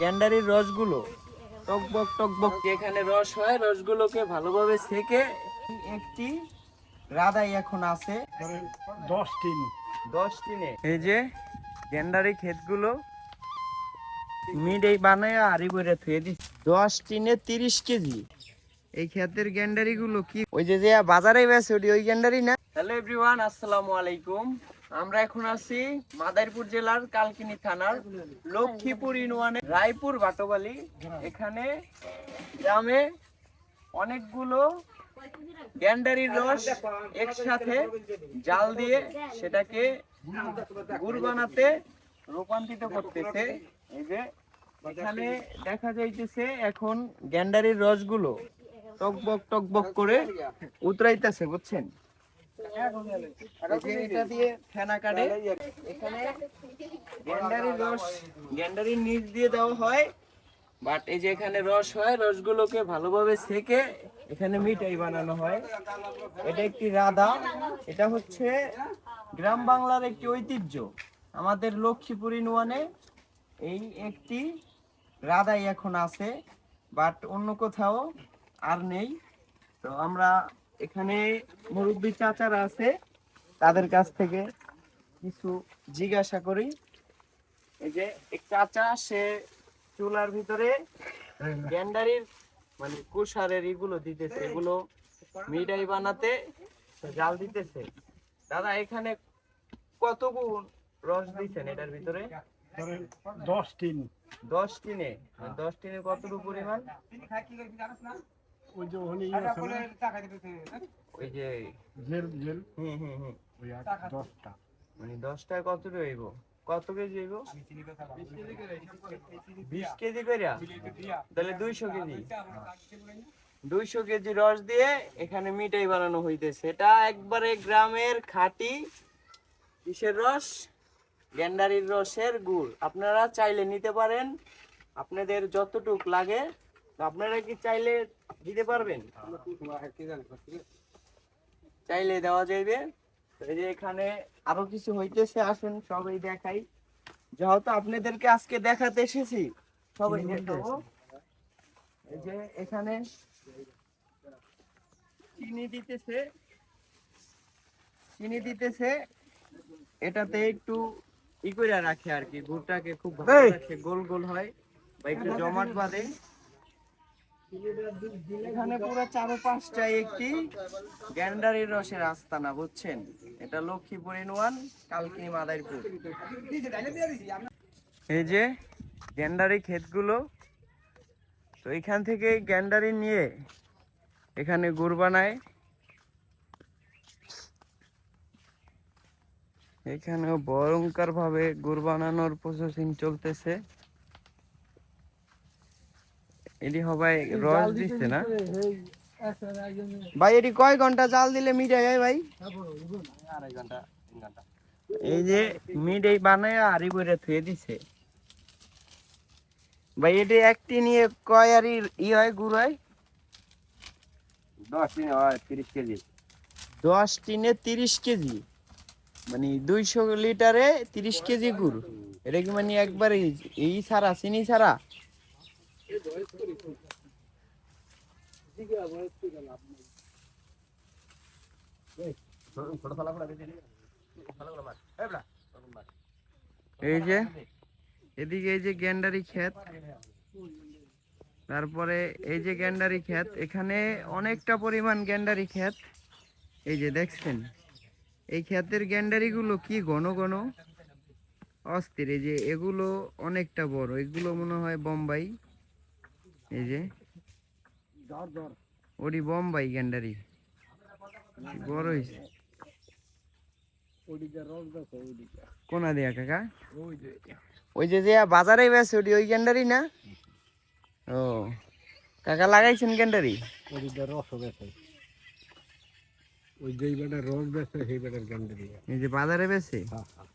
গ্যান্ডারির রসগুলো। টকবক টকবক যেখানে রস হয় রসগুলোকে ভালোভাবে সেকে একটি রাধাই এখন আছে। দশ টিন। দশ টিনে। এই যে গ্যান্ডারি ক্ষেতগুলো মিড এই বানায় আরি বইরে থুয়ে দিস। দশ টিনে তিরিশ কেজি। এই ক্ষেতের গ্যান্ডারি গুলো কি? ওই যে যে বাজারে বেছে ওটি ওই গ্যান্ডারি না? হ্যালো এভরিওয়ান আসসালামু আলাইকুম। আমরা এখন আছি মাদারীপুর জেলার কালকিনি থানার লক্ষ্মীপুর ইউনিয়নের রায়পুর বাটোবালি এখানে গ্রামে অনেকগুলো গ্যান্ডারির রস একসাথে জাল দিয়ে সেটাকে গুড় বানাতে রূপান্তরিত করতেছে। এই যে এখানে দেখা যাইতেছে এখন গ্যান্ডারির রসগুলো টকবক টকবক করে উতরাইতেছে, বুঝছেন? এটা রস গ্যান্ডারির নিচ দিয়ে দেওয়া হয়। বাট এই রস হয়, রসগুলোকে ভালোভাবে এখানে মিঠাই বানানো হয়। এটা একটি রাধা। এটা হচ্ছে গ্রাম বাংলার একটি ঐতিহ্য। আমাদের লক্ষ্মীপুর ইউনিয়নে এই একটি রাধাই এখন আছে, বাট অন্য কোথাও আর নেই। তো আমরা এখানে মুরব্বী চাচারা আছে তাদের কাছ থেকে কিছু জিজ্ঞাসা করি। এই যে চাচা সে চুলার ভিতরে গ্যান্ডারির মানে কুষারের এগুলো দিতেছে এগুলো মিঠাই বানাতে জাল দিতেছে। দাদা এখানে কত গুণ রস দিচ্ছেন এটার ভিতরে? দশ টিন। দশ টিনে? দশ টিনে কতটুকু পরিমাণ? ওই যে ওখানে ইয়ে আছে না, ওই যে জেল জেল? হুম হুম হুম ওই এক দশটা। মানে দশটায় কত রইব? কত কেজি হইব বিশ কেজি কইরা? তাহলে দুইশো কেজি। দুইশো কেজি রস দিয়ে এখানে মিঠাই বানানো হইতেছে। এটা একবারে গ্রামের খাঁটি কিসের রস? গেন্ডারির রসের গুড়। আপনারা চাইলে নিতে পারেন। আপনাদের যতটুক লাগে আপনারা কি চাইলে দিতে পারবেন? চাইলে দেওয়া যাইবে। এই যে এখানে আরও কিছু হইতেছে আসুন সবাই দেখাই। যেহেতু আপনাদেরকে আজকে দেখাতে এসেছি সবাই দেখাবো এই যে এখানে চিনি দিতেছে। চিনি দিতেছে। এটাতে একটু ই করে রাখে আর কি গুড়টাকে খুব ভালো রাখে গোল গোল হয় বা একটু জমাট বাঁধে। এখানে পুরো চারো পাঁচটায় একটি গ্যান্ডারির রসের আস্তানা, বুঝছেন? এটা লক্ষ্মীপুর ইনওয়ান কালকিনি মাদারপুর। এই যে গ্যান্ডারি ক্ষেতগুলো, তো এখান থেকে গ্যান্ডারি নিয়ে এখানে গুড় বানায়। এখানেও ভয়ঙ্কর ভাবে গুড় বানানোর প্রসেসিং চলতেছে। এটি হবাই রস দিচ্ছে না? ভাই এটি কয় ঘণ্টা জাল দিলে মিটাই যায় ভাই? এই যে মিট এই বানায় আরি বইরে থুয়ে দিছে। ভাই এটি একটি নিয়ে কয় আরি ই হয় গুড় হয়? দশ দিন হয় তিরিশ কেজি। দশ টিনে তিরিশ কেজি? মানে দুইশো লিটারে তিরিশ কেজি গুড়। এটা কি মানে একবার এই ছাড়া চিনি ছাড়া? এই যে, এদিকে এই যে গ্যান্ডারি ক্ষেত, তারপরে এই যে গ্যান্ডারি ক্ষেত, এখানে অনেকটা পরিমাণ গ্যান্ডারি ক্ষেত। এই যে দেখছেন, এই ক্ষেতের গ্যান্ডারি গুলো কি ঘন ঘন? অস্থির, এই যে এগুলো অনেকটা বড়, এগুলো মনে হয় বোম্বাই। এই যে। ওটি বোম্বাই গ্যান্ডারি। বড় হয়েছে কোনা দিয়া কাকা? ওই যে যে বাজারে বেছে ওটি ওই গ্যান্ডারি না? ও। কাকা লাগাইছেন বেছে ওই বেটার রস বেছে সেই বেটার গান্ডে এই যে বাজারে বেছে হ্যাঁ হ্যাঁ।